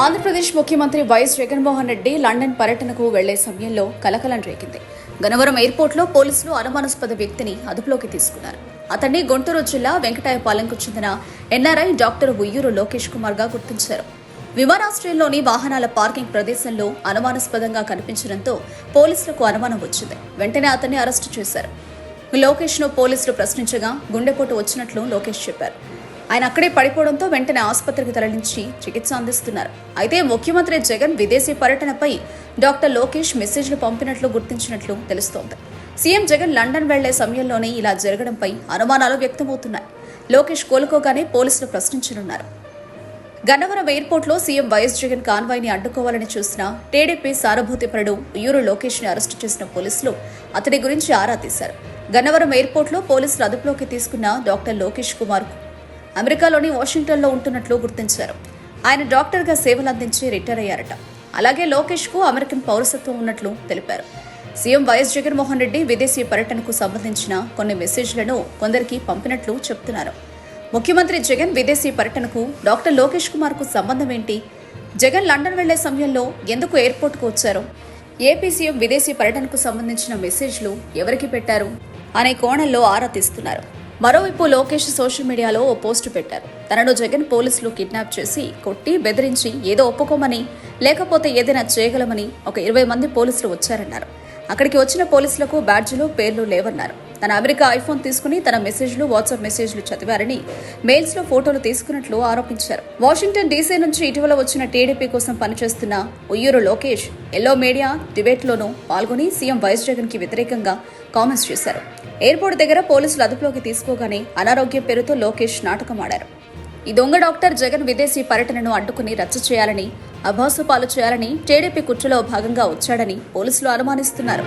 ఆంధ్రప్రదేశ్ ముఖ్యమంత్రి YS Jaganmohan Reddy London పర్యటనకు వెళ్ళే సమయంలో కలకలం రేగింది గనవరం ఎయిర్పోర్ట్లో పోలీసులు అనుమానాస్పద వ్యక్తిని అదుపులోకి తీసుకున్నారు. అతన్ని గుంటూరు జిల్లా వెంకటాయపాలెంకు చెందిన ఎన్ఆర్ఐ డాక్టర్ ఉయ్యూరు లోకేష్ కుమార్గా గుర్తించారు. విమానాశ్రయంలోని వాహనాల పార్కింగ్ ప్రదేశంలో అనుమానాస్పదంగా కనిపించడంతో పోలీసులకు అనుమానం వచ్చింది. వెంటనే అతన్ని అరెస్టు చేశారు. లోకేష్ను పోలీసులు ప్రశ్నించగా గుండెపోటు వచ్చినట్లు లోకేష్ చెప్పారు. ఆయన అక్కడే పడిపోవడంతో వెంటనే ఆసుపత్రికి తరలించి చికిత్స అందిస్తున్నారు. అయితే ముఖ్యమంత్రి జగన్ విదేశీ పర్యటనపై డాక్టర్ లోకేష్ మెసేజ్లు పంపినట్లు గుర్తించినట్లు తెలుస్తోంది. సీఎం జగన్ లండన్ వెళ్ళే సమయంలోనే ఇలా జరగడంపై అనుమానాలు వ్యక్తమవుతున్నాయి. లోకేష్ కోలుకోగానే పోలీసులు ప్రశ్నించనున్నారు. గన్నవరం ఎయిర్పోర్ట్లో సీఎం వైఎస్ జగన్ కాన్వాయ్ని అడ్డుకోవాలని చూసిన టీడీపీ సారభూతిపరుడు యూరు లోకేష్ని అరెస్టు చేసిన పోలీసులు అతడి గురించి ఆరా తీశారు. గన్నవరం ఎయిర్పోర్ట్లో పోలీసులు అదుపులోకి తీసుకున్న డాక్టర్ లోకేష్ కుమార్ అమెరికాలోని వాషింగ్టన్లో ఉంటున్నట్లు గుర్తించారు. ఆయన డాక్టర్గా సేవలు అందించి రిటైర్ అయ్యారట. అలాగే లోకేష్కు అమెరికన్ పౌరసత్వం ఉన్నట్లు తెలిపారు. సీఎం వైఎస్ జగన్మోహన్ రెడ్డి విదేశీ పర్యటనకు సంబంధించిన కొన్ని మెసేజ్లను కొందరికి పంపినట్లు చెప్తున్నారు. ముఖ్యమంత్రి జగన్ విదేశీ పర్యటనకు డాక్టర్ లోకేష్ కుమార్కు సంబంధం ఏంటి? జగన్ లండన్ వెళ్ళే సమయంలో ఎందుకు ఎయిర్పోర్ట్కు వచ్చారు? ఏపీ సీఎం విదేశీ పర్యటనకు సంబంధించిన మెసేజ్లు ఎవరికి పెట్టారు? అనే కోణంలో ఆరా తీస్తున్నారు. మరోవైపు లోకేష్ సోషల్ మీడియాలో ఓ పోస్టు పెట్టారు. తనను జగన్ పోలీసులు కిడ్నాప్ చేసి కొట్టి బెదిరించి ఏదో ఒప్పుకోమని లేకపోతే ఏదైనా చేయగలమని ఒక ఇరవై మంది పోలీసులు వచ్చారన్నారు. అక్కడికి వచ్చిన పోలీసులకు బ్యాడ్జీలు పేర్లు లేవన్నారు. తన అమెరికా ఐఫోన్ తీసుకుని తన మెసేజ్లు వాట్సాప్ మెసేజ్లు చదివారని మెయిల్స్లో ఫోటోలు తీసుకున్నట్లు ఆరోపించారు. వాషింగ్టన్ డీసీ నుంచి ఇటీవల వచ్చిన టీడీపీ కోసం పనిచేస్తున్న Uyyuru Lokesh yellow media debate లోనూ పాల్గొని సీఎం వైఎస్ జగన్కి వ్యతిరేకంగా కామెంట్స్ చేశారు. ఎయిర్పోర్ట్ దగ్గర పోలీసులు అదుపులోకి తీసుకోగానే అనారోగ్యం పేరుతో లోకేష్ నాటకం ఆడారు ఈ దొంగ డాక్టర్ జగన్ విదేశీ పర్యటనను అడ్డుకుని రచ్చ చేయాలని అభాసు పాలు చేయాలని టీడీపీ కుట్రలో భాగంగా వచ్చాడని పోలీసులు అనుమానిస్తున్నారు.